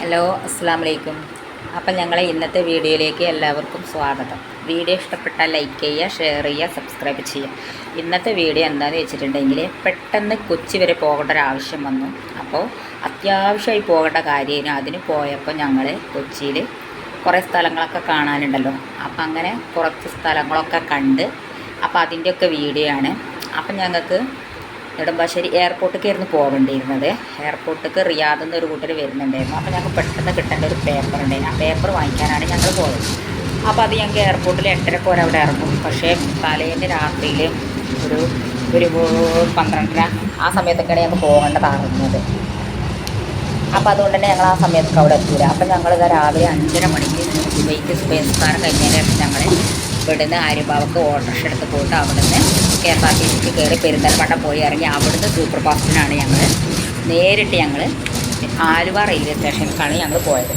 Hello അസ്സാം വലൈക്കും അപ്പം ഞങ്ങളെ ഇന്നത്തെ വീഡിയോയിലേക്ക് എല്ലാവർക്കും സ്വാഗതം. വീഡിയോ ഇഷ്ടപ്പെട്ടാൽ ലൈക്ക് ചെയ്യുക ഷെയർ ചെയ്യുക സബ്സ്ക്രൈബ് ചെയ്യുക. ഇന്നത്തെ വീഡിയോ എന്താണെന്ന് വെച്ചിട്ടുണ്ടെങ്കിൽ പെട്ടെന്ന് കൊച്ചി വരെ പോകേണ്ട ഒരു ആവശ്യം വന്നു. അപ്പോൾ അത്യാവശ്യമായി പോകേണ്ട കാര്യം അതിന് പോയപ്പോൾ ഞങ്ങൾ കൊച്ചിയിൽ കുറേ സ്ഥലങ്ങളൊക്കെ കാണാനുണ്ടല്ലോ. അപ്പം അങ്ങനെ കുറച്ച് സ്ഥലങ്ങളൊക്കെ കണ്ട് അപ്പോൾ അതിന്റെയൊക്കെ വീഡിയോ ആണ്. അപ്പം ഞങ്ങൾക്ക് നെടുമ്പാശ്ശേരി എയർപോർട്ടിലേക്കായിരുന്നു പോകേണ്ടിയിരുന്നത് എയർപോർട്ടിലേക്ക് റിയാദിൽ നിന്ന് ഒരു കൂട്ടർ വരുന്നുണ്ടായിരുന്നു. അപ്പോൾ ഞങ്ങൾക്ക് പെട്ടെന്ന് കിട്ടേണ്ട ഒരു പേപ്പർ ഉണ്ടായിരുന്നു. ആ പേപ്പർ വാങ്ങിക്കാനാണ് ഞങ്ങൾ പോയത്. അപ്പോൾ അത് ഞങ്ങൾക്ക് എയർപോർട്ടിൽ എട്ടരക്ക് വരെ അവിടെ ഇറങ്ങും. പക്ഷേ തലേന്റെ രാത്രിയിൽ ഒരു ഒരു പന്ത്രണ്ടര ആ സമയത്തൊക്കെയാണ് ഞങ്ങൾക്ക് പോകേണ്ടതാകുന്നത് അപ്പോൾ അതുകൊണ്ട് തന്നെ ഞങ്ങൾ ആ സമയത്തൊക്കെ അവിടെ എത്തൂല. അപ്പോൾ ഞങ്ങൾ രാവിലെ അഞ്ചര മണിക്ക് ദുബൈക്ക് സ്പേസ് കഴിഞ്ഞതിന് ശേഷം ഞങ്ങൾ ഇവിടുന്ന് ആര്യഭാവക്ക് ഓട്ടോറിക്ഷ എടുത്ത് പോയിട്ട് അവിടുന്ന് കെ എസ് ആർ ടി സിക്ക് കയറി പെരിന്തൽമണ്ണ പോയി ഇറങ്ങി അവിടുന്ന് സൂപ്പർ ഫാസ്റ്റിനാണ് ഞങ്ങൾ നേരിട്ട് ഞങ്ങൾ ആലുവ റെയിൽവേ സ്റ്റേഷനിലേക്കാണ് ഞങ്ങൾ പോയത്.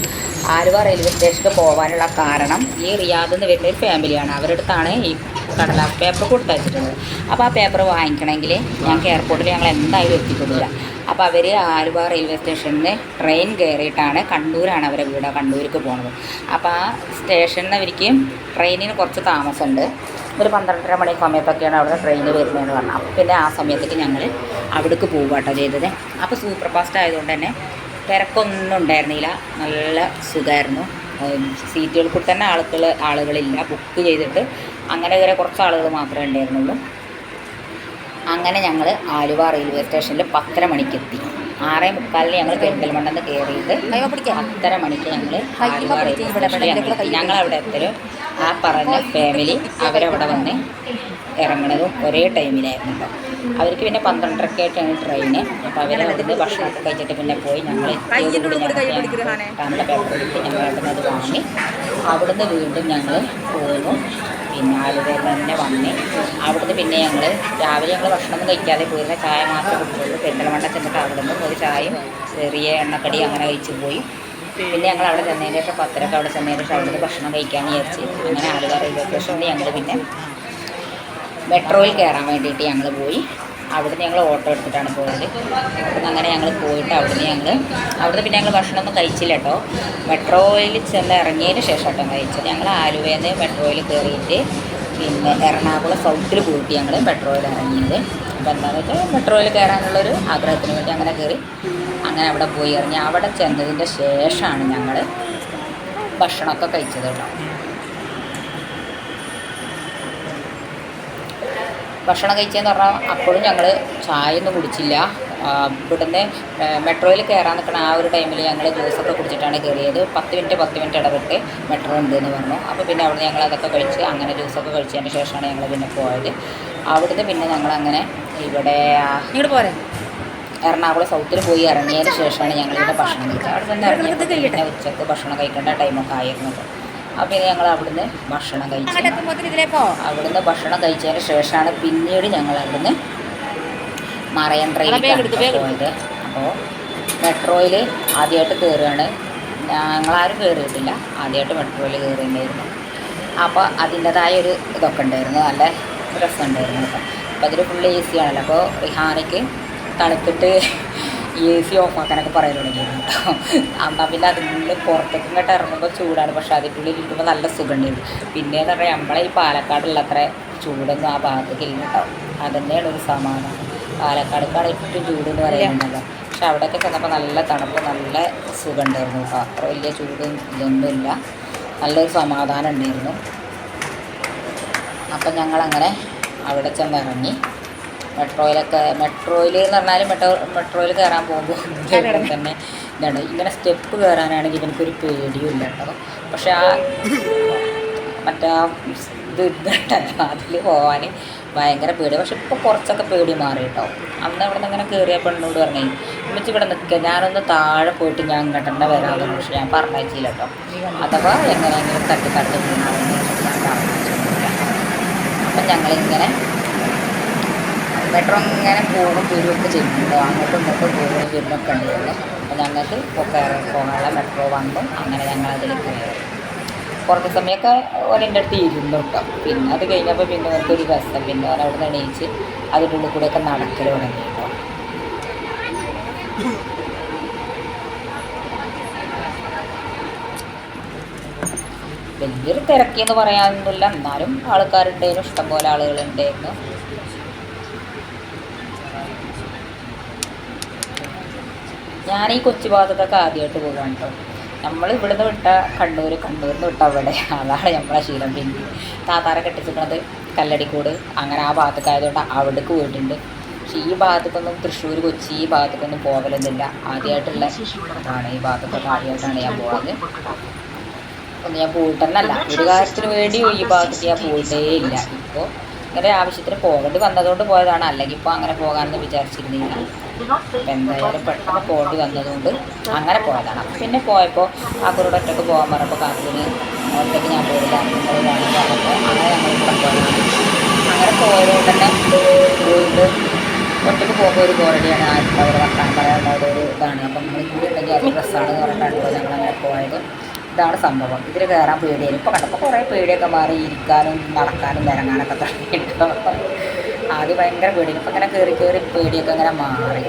ആലുവ റെയിൽവേ സ്റ്റേഷനിൽ പോകാനുള്ള കാരണം ഈ റിയാദ് എന്ന് വരുന്ന ഒരു ഫാമിലിയാണ്. അവരുടെ അടുത്താണ് ഈ കടലാസ് പേപ്പർ കൊടുത്തയച്ചിട്ടുള്ളത്. അപ്പോൾ ആ പേപ്പർ വാങ്ങിക്കണമെങ്കിൽ ഞങ്ങൾക്ക് എയർപോർട്ടിൽ ഞങ്ങൾ എന്തായാലും എത്തിക്കൊള്ളില്ല അപ്പോൾ അവർ ആലുവ റെയിൽവേ സ്റ്റേഷനിൽ ട്രെയിൻ കയറിയിട്ടാണ് കണ്ണൂരാണ് അവരെ വീട് കണ്ണൂർക്ക് പോണത്. അപ്പോൾ ആ സ്റ്റേഷനിൽ അവർക്ക് ട്രെയിനിന് കുറച്ച് താമസമുണ്ട്. ഒരു പന്ത്രണ്ടര മണി സമയത്തൊക്കെയാണ് അവിടെ ട്രെയിൻ വരുന്നതെന്ന് പറഞ്ഞു അപ്പോൾ പിന്നെ ആ സമയത്തേക്ക് ഞങ്ങൾ അവിടേക്ക് പോവുകട്ടോ ചെയ്തത്. അപ്പോൾ സൂപ്പർ ഫാസ്റ്റ് ആയതുകൊണ്ട് തന്നെ തിരക്കൊന്നും ഉണ്ടായിരുന്നില്ല. നല്ല സുഖമായിരുന്നു സീറ്റുകളിൽ തന്നെ ആളുകൾ ആളുകളില്ല. ബുക്ക് ചെയ്തിട്ട് അങ്ങനെ വരെ കുറച്ച് ആളുകൾ മാത്രമേ ഉണ്ടായിരുന്നുള്ളൂ. അങ്ങനെ ഞങ്ങൾ ആലുവ റെയിൽവേ സ്റ്റേഷനിൽ പത്തര മണിക്ക് എത്തി ആറേ മുക്കാലിന് ഞങ്ങൾ പെരിന്തൽമണ്ണെന്ന് കയറിയിട്ട് പത്തര മണിക്ക് ഞങ്ങൾ ആലുവ റെയിൽവേ സ്റ്റേഷനിൽ ഞങ്ങൾ അവിടെ എത്തലും ആ പറഞ്ഞ ഫാമിലി അവരവിടെ വന്ന് ഇറങ്ങണതും ഒരേ ടൈമിലായിരുന്നു കേട്ടോ അവർക്ക് പിന്നെ പന്ത്രണ്ടരക്ക് ആയിട്ടാണ് ട്രെയിന് അപ്പോൾ അവരെ അവിടുന്ന് ഭക്ഷണമൊക്കെ കഴിച്ചിട്ട് പിന്നെ പോയി ഞങ്ങൾ ഞങ്ങളുടെ പേപ്പർ എടുത്ത് ഞങ്ങൾ അവിടെ അത് വാങ്ങി. അവിടുന്ന് വീണ്ടും ഞങ്ങൾ പോന്നു പിന്നെ ആലുവയിൽ തന്നെ വന്ന് അവിടുന്ന് പിന്നെ ഞങ്ങൾ രാവിലെ ഞങ്ങൾ ഭക്ഷണമൊന്നും കഴിക്കാതെ പോയിരുന്ന ചായ മാത്രമേ കുടിച്ചുള്ളൂ. പെരുന്തൽമണ്ണ ചെന്നിട്ട് അവിടെ നിന്ന് ഒരു ചായയും ചെറിയ എണ്ണക്കടി അങ്ങനെ കഴിച്ചു പോയി. പിന്നെ ഞങ്ങൾ അവിടെ ചെന്നതിന് ശേഷം പത്തരക്ക് അവിടെ ചെന്നതിന് ശേഷം അവിടുന്ന് ഭക്ഷണം കഴിക്കാൻ വിചാരിച്ച് അങ്ങനെ ആലുവ റെയിൽവേ സ്റ്റേഷനിൽ ഞങ്ങൾ പിന്നെ മെട്രോയിൽ കയറാൻ വേണ്ടിയിട്ട് ഞങ്ങൾ പോയി. അവിടുന്ന് ഞങ്ങൾ ഓട്ടോ എടുത്തിട്ടാണ് പോയത്. അങ്ങനെ ഞങ്ങൾ പോയിട്ട് അവിടുന്ന് ഞങ്ങൾ അവിടുന്ന് പിന്നെ ഞങ്ങൾ ഭക്ഷണമൊന്നും കഴിച്ചില്ല കേട്ടോ. മെട്രോയിൽ ചെന്ന് ഇറങ്ങിയതിന് ശേഷം കേട്ടോ കഴിച്ചത്. ഞങ്ങൾ ആലുവയിൽ നിന്ന് മെട്രോയിൽ കയറിയിട്ട് പിന്നെ എറണാകുളം സൗത്തിൽ പോയിട്ട് ഞങ്ങൾ മെട്രോയിൽ ഇറങ്ങിയത്. അപ്പോൾ എന്താണെന്ന് വെച്ചാൽ മെട്രോയിൽ കയറാനുള്ളൊരു ആഗ്രഹത്തിന് വേണ്ടി അങ്ങനെ കയറി അങ്ങനെ അവിടെ പോയി ഇറങ്ങി. അവിടെ ചെന്നതിന്റെ ശേഷമാണ് ഞങ്ങൾ ഭക്ഷണമൊക്കെ കഴിച്ചത് കേട്ടോ. ഭക്ഷണം കഴിച്ചതെന്ന് പറഞ്ഞാൽ അപ്പോഴും ഞങ്ങൾ ചായ ഒന്നും കുടിച്ചില്ല ഇവിടുന്ന് മെട്രോയിൽ കയറാൻ നിൽക്കുന്ന ആ ഒരു ടൈമിൽ ഞങ്ങൾ ജ്യൂസൊക്കെ കുടിച്ചിട്ടാണ് കയറിയത് പത്ത് മിനിറ്റ് പത്ത് മിനിറ്റ് ഇടവിട്ട് മെട്രോ ഉണ്ട് എന്ന് പറഞ്ഞു. അപ്പോൾ പിന്നെ അവിടെ ഞങ്ങൾ അതൊക്കെ കഴിച്ച് അങ്ങനെ ജ്യൂസൊക്കെ കഴിച്ചതിന് ശേഷമാണ് ഞങ്ങൾ പിന്നെ പോയത്. അവിടുന്ന് പിന്നെ ഞങ്ങൾ അങ്ങനെ ഇവിടെ ഇങ്ങോട്ട് പോരെ. എറണാകുളം സൗത്തിൽ പോയി ഇറങ്ങിയതിന് ശേഷമാണ് ഞങ്ങളിവിടെ ഭക്ഷണം കഴിച്ചത്. അവിടെ നിന്ന് ഇറങ്ങിയത് ഉച്ചയ്ക്ക് ഭക്ഷണം കഴിക്കേണ്ട ടൈമൊക്കെ ആയിരുന്നു. അപ്പോൾ പിന്നെ ഞങ്ങൾ അവിടുന്ന് ഭക്ഷണം കഴിച്ചു. അവിടുന്ന് ഭക്ഷണം കഴിച്ചതിന് ശേഷമാണ് പിന്നീട് ഞങ്ങൾ അവിടുന്ന് മറയൻ ട്രെയിൻ പോയത് അപ്പോൾ മെട്രോയിൽ ആദ്യമായിട്ട് കയറുകയാണ്. ഞങ്ങളാരും കയറിയിട്ടില്ല. ആദ്യമായിട്ട് മെട്രോയിൽ കയറിയിട്ടുണ്ടായിരുന്നു. അപ്പോൾ അതിന്റെതായ ഒരു ഇതൊക്കെ ഉണ്ടായിരുന്നു. നല്ല രസമുണ്ടായിരുന്നു. കേട്ടോ അപ്പോൾ അതിൽ ഫുള്ള് ഈസിയാണല്ലോ അപ്പോൾ റിഹാനയ്ക്ക് തണുത്തിട്ട് എ സി ഓഫ് ആക്കാനൊക്കെ പറയാൻ തുടങ്ങിയിരുന്നു. കേട്ടോ എന്നാൽ പിന്നെ അതിനുള്ളിൽ പുറത്തേക്ക് ഇങ്ങോട്ട് ഇറങ്ങുമ്പോൾ ചൂടാണ്. പക്ഷേ അതിന്റെ ഉള്ളിൽ ഇരിക്കുമ്പോൾ നല്ല സുഖമുണ്ടായിരുന്നു പിന്നെയെന്ന് പറഞ്ഞാൽ നമ്മളെ ഈ പാലക്കാടുള്ള അത്ര ചൂടൊന്നും ആ ഭാഗത്തേക്ക് ഇല്ല കേട്ടോ. അതന്നെയാണ് ഒരു സമാധാനം. പാലക്കാടേക്കാണ് ഏറ്റവും ചൂട് എന്ന് പറയുന്നത്. പക്ഷെ അവിടെയൊക്കെ ചെന്നപ്പോൾ നല്ല തണുപ്പ് നല്ല സുഖം ഉണ്ടായിരുന്നു കേട്ടോ. അത്ര വലിയ ചൂടും ഇതൊന്നുമില്ല. നല്ലൊരു സമാധാനം ഉണ്ടായിരുന്നു. അപ്പം ഞങ്ങളങ്ങനെ അവിടെ ചെന്ന് ഇറങ്ങി മെട്രോയിലൊക്കെ മെട്രോയിൽ എന്ന് പറഞ്ഞാൽ മെട്രോ മെട്രോയിൽ കയറാൻ പോകുമ്പോൾ തന്നെ ഇതാണ് ഇങ്ങനെ സ്റ്റെപ്പ് കയറാനാണെങ്കിൽ എനിക്കൊരു പേടിയുമില്ല കേട്ടോ. പക്ഷെ ആ മറ്റേ ആ ഇത് ഇതുണ്ടല്ലോ അതിൽ പോകാൻ ഭയങ്കര പേടി പക്ഷെ ഇപ്പോൾ കുറച്ചൊക്കെ പേടി മാറി കേട്ടോ. അന്ന് അവിടെ നിന്ന് ഇങ്ങനെ കയറിയ പെണ്ണോട് പറഞ്ഞു ഉമ്മച്ചി ഇവിടെ നിൽക്കുക ഞാനൊന്ന് താഴെ പോയിട്ട് ഞാൻ ഇങ്ങോട്ടെ വരാതെ പക്ഷെ ഞാൻ പറഞ്ഞില്ല കേട്ടോ. അഥവാ എങ്ങനെയെങ്കിലും തട്ടി തട്ടി വീണാണെന്ന് അപ്പം ഞങ്ങളിങ്ങനെ മെട്രോ ഇങ്ങനെ പോകും വരുമൊക്കെ ചെയ്യുന്നുണ്ട്. അങ്ങോട്ടും ഇങ്ങോട്ടും പോകുകയും വരുന്നൊക്കെ ഉണ്ടായിരുന്നു അപ്പോൾ ഞങ്ങൾക്ക് ഒക്കെ പോകാനുള്ള മെട്രോ വന്നു. അങ്ങനെ ഞങ്ങൾ അതിൽ കയറി. കുറച്ച് സമയമൊക്കെ ഓരെന്റെ അടുത്ത് ഇരുന്നു കേട്ടോ. പിന്നെ അത് കഴിഞ്ഞപ്പോൾ പിന്നെ അവർക്കൊരു രസം. പിന്നെ അവർ അവിടെ നിന്ന് എണീച്ച് അതിന്റെ ഉള്ളിൽ കൂടെയൊക്കെ നടക്കൽ തുടങ്ങി കേട്ടോ. വലിയൊരു തിരക്കിയെന്ന് പറയാനൊന്നുമില്ല. എന്നാലും ആൾക്കാരുണ്ടായിരുന്നു ഇഷ്ടംപോലെ ആളുകളുണ്ടായിരുന്നു. ഞാൻ ഈ കൊച്ചു ഭാഗത്തൊക്കെ ആദ്യമായിട്ട് പോകാൻ കേട്ടോ നമ്മൾ ഇവിടുന്ന് വിട്ട കണ്ണൂർ കണ്ണൂരിൽ നിന്ന് വിട്ട അവിടെ. അതാണ് നമ്മളെ ശീലം. പിന്നെ താത്താറ കെട്ടിച്ചിരിക്കണത് കല്ലടിക്കൂട്. അങ്ങനെ ആ ഭാഗത്തൊക്കെ ആയതുകൊണ്ട് അവിടേക്ക് പോയിട്ടുണ്ട്. പക്ഷേ ഈ ഭാഗത്തേക്കൊന്നും തൃശ്ശൂർ കൊച്ചി ഈ ഭാഗത്തേക്കൊന്നും പോകലൊന്നുമില്ല. ആദ്യമായിട്ടുള്ള ഇതാണ് ഈ ഭാഗത്തൊക്കെ ആദ്യമായിട്ടാണ് ഞാൻ പോകാറ് ഒന്ന് ഞാൻ പോയിട്ടെന്നല്ല. ഒരു കാര്യത്തിന് വേണ്ടി ഈ ഭാഗത്തേക്ക് ഞാൻ പോയിട്ടേ ഇല്ല. ഇപ്പോൾ ഇങ്ങനെ ആവശ്യത്തിന് പോകേണ്ടി വന്നതുകൊണ്ട് പോയതാണ്. അല്ലെങ്കിൽ ഇപ്പോൾ അങ്ങനെ പോകാമെന്ന് വിചാരിച്ചിരുന്നില്ല. എന്തായാലും പെട്ടെന്ന് പോകേണ്ടി വന്നതുകൊണ്ട് അങ്ങനെ പോയതാണ്. പിന്നെ പോയപ്പോൾ കാക്കൂരോട് ഒറ്റയ്ക്ക് പോകാൻ പറഞ്ഞപ്പോൾ കാക്കൂന് ഒറ്റയ്ക്ക് ഞാൻ പോയില്ല. അങ്ങനെ ഞങ്ങൾ ഇവിടെ പോയതാണ് അങ്ങനെ പോയതുകൊണ്ട് തന്നെ പോയിട്ട് ഒറ്റയ്ക്ക് പോകുമ്പോൾ ഒരു ബോറടിയാണ് ആർക്കും അവർ വർത്താനം പറയാനുള്ള ഒരു ഇതാണ്. അപ്പം നമ്മൾ കൂടി ഉണ്ടെങ്കിൽ അത് ഡ്രസ്സാണെന്ന് പറഞ്ഞിട്ടാണ് ഞങ്ങൾ അങ്ങനെ പോയത്. ഇതാണ് സംഭവം. ഇതിൽ കയറാൻ പേടിയായിരുന്നു ഇപ്പോൾ കണ്ടപ്പോൾ കുറേ പേടിയൊക്കെ മാറി ഇരിക്കാനും നടക്കാനും ഇറങ്ങാനൊക്കെ തുടങ്ങിയിട്ടോ. ആദ്യം ഭയങ്കര പേടിയാണ്. ഇപ്പം ഇങ്ങനെ കയറി കയറി പേടിയൊക്കെ ഇങ്ങനെ മാറി.